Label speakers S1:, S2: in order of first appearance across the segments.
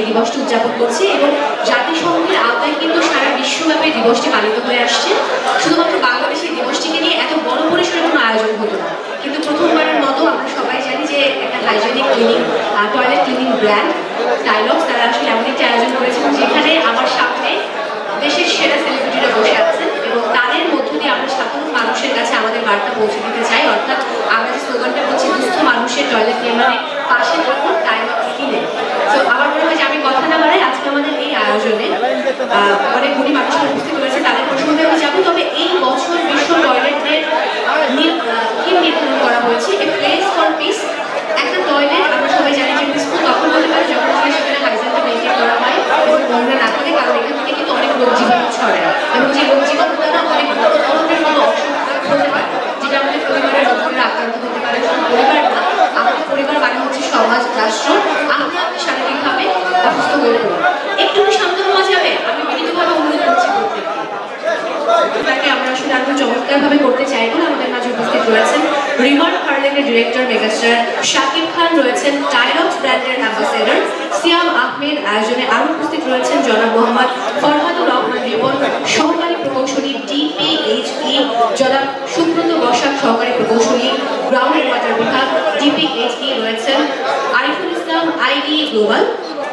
S1: এই দিবসটি উদযাপন করছি এবং জাতিসংঘের আওতায় কিন্তু সারা বিশ্বব্যাপী দিবসটি পালিত হয়ে আসছে। শুধুমাত্র বাংলাদেশে দিবসটিকে নিয়ে এত বড় পরিসরে কোনো আয়োজন হতো না। কিন্তু প্রথমবারের মতো আমরা সবাই জানি যে একটা hygienic cleaning toilet cleaning brand dialogues তারা আসলে এমন একটি আয়োজন করেছেন যেখানে আমার সামনে দেশের সেরা সেলিব্রিটিরা বসে আছেন এবং তাদের মধ্য দিয়ে আমরা সাধারণ মানুষের কাছে আমাদের বার্তা পৌঁছে দিতে চাই। অর্থাৎ আমরা যে স্লোগানটা বলছি, দুঃস্থ মানুষের টয়লেট নির্মাণে পাশে থাকুন টাইম অনেক গুণী মানুষের উপস্থিত রয়েছে তাদের প্রসঙ্গে আমি যাব। তবে এই বছর বিশ্ব টয়লেট ডে থিম নির্ধারণ করা হয়েছে। এ প্লেস ফর পিস একটা টয়লেট আমরা সবাই জানি যে পিসফুল তখন হতে পারে, যখন আসলে সেখানে হাইজেনটা মেনটেন করা হয়। এবং নোংরা না থাকে কারণ এখান থেকে কিন্তু অনেক রোগ জীবাণু ছড়ায়। এবং যে রোগ জীবাণু দ্বারা অনেক বড় ধরনের কোনো অসুখ হতে পারে যেটা আমাদের পরিবারের লোকেরা আক্রান্ত হতে পারে শুধু পরিবার না আমাদের পরিবার মানে হচ্ছে সমাজ রাষ্ট্র আমরা আমি শারীরিকভাবে অসুস্থ হয়ে পড়ি একটু কি শান্ত হওয়া যাবে আমি বিনীতভাবে অনুরোধ করছি প্রত্যেককে তাকে আমরা আসলে আরও চমৎকারভাবে করতে চাইব আমাদের মাঝে উপস্থিত রয়েছেন রিভার হার্লেনের ডিরেক্টর মেগাস্টার শাকিব খান রয়েছেন টাইলক্স ব্র্যান্ডের অ্যাম্বাসেডর সিয়াম আহমেদ আয়োজনে আরও উপস্থিত রয়েছেন জনাব মোহাম্মদ ফরহাদুর রহমান রিপন, সহকারী প্রকৌশলী ডিপিএইচই জনাব সুব্রত বসাক, সহকারী প্রকৌশলী গ্রাউন্ড ওয়াটার বিভাগ ডিপিএইচই রয়েছেন আরিফুল ইসলাম আইডি গ্লোবাল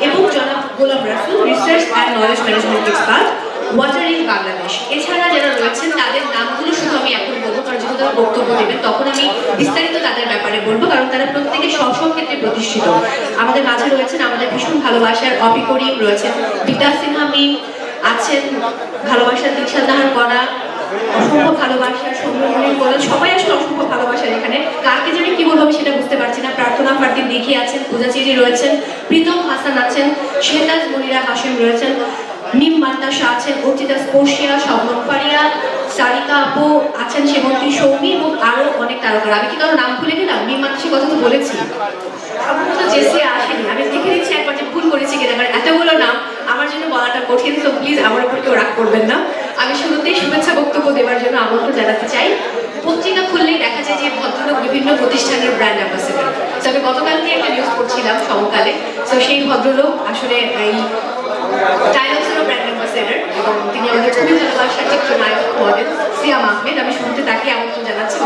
S1: এবং জনাব Golam Rasul research and knowledge management expert WaterAid Bangladesh এছাড়া যারা রয়েছেন, তাদের নামগুলো শুধু আমি এখন তারা বক্তব্য দেবেন, তখন আমি বিস্তারিত তাদের ব্যাপারে বলব, কারণ তারা প্রত্যেকে স্ব ক্ষেত্রে প্রতিষ্ঠিত। আমাদের মাঝে রয়েছেন আমাদের ভীষণ ভালোবাসার অপি করিম, রয়েছেন বিদ্যা সিনহা মিম, আছেন ভালোবাসার দিকশাল নাহার করা, অসংখ্য ভালোবাসার সৌম্যমণির বলেন সবাই আসলে অসংখ্য ভালোবাসার এখানে। কাকে জানি কি বলব সেটা বুঝতে পারছি না। প্রার্থনা ফার্দিন দেখি আছেন, পূজা চিরি রয়েছেন, প্রীতম হাসান আছেন শেতাজ মনিরা হাসিম রয়েছেন, মিম মান্তাসা আছেন, অর্চিতা স্পর্শিয়া, শবনম ফারিয়া সারিকা আপু আছেন সেবন্তী সৌমি এবং আরও অনেক তারকারা। আমি কি কারও নাম ভুলে গেলাম? মিম মান্তাসের কথা তো বলেছি। সম্ভবত জেসে আসেনি। আমি দেখে নিচ্ছি একবার যে ভুল করেছি কিনা কারণ এতগুলো নাম আমার জন্য বলাটা কঠিন, তো প্লিজ আমার উপর কেউ রাগ করবেন না। আমি শুরুতেই শুভেচ্ছা বক্তব্য দেওয়ার জন্য আমন্ত্রণ জানাতে চাই। পত্রিকা খুললেই দেখা যায় যে ভদ্রলোক বিভিন্ন প্রতিষ্ঠানের ব্র্যান্ড অ্যাম্বাসেডার তো আমি গতকালকে একটা নিউজ পড়ছিলাম সমকালে। তো সেই ভদ্রলোক আসলে এই ভালোবাসার চিত্রনায়ক মডেল সিয়াম আহমেদ আমি শুনতে তাকে আমন্ত্রণ জানাচ্ছি।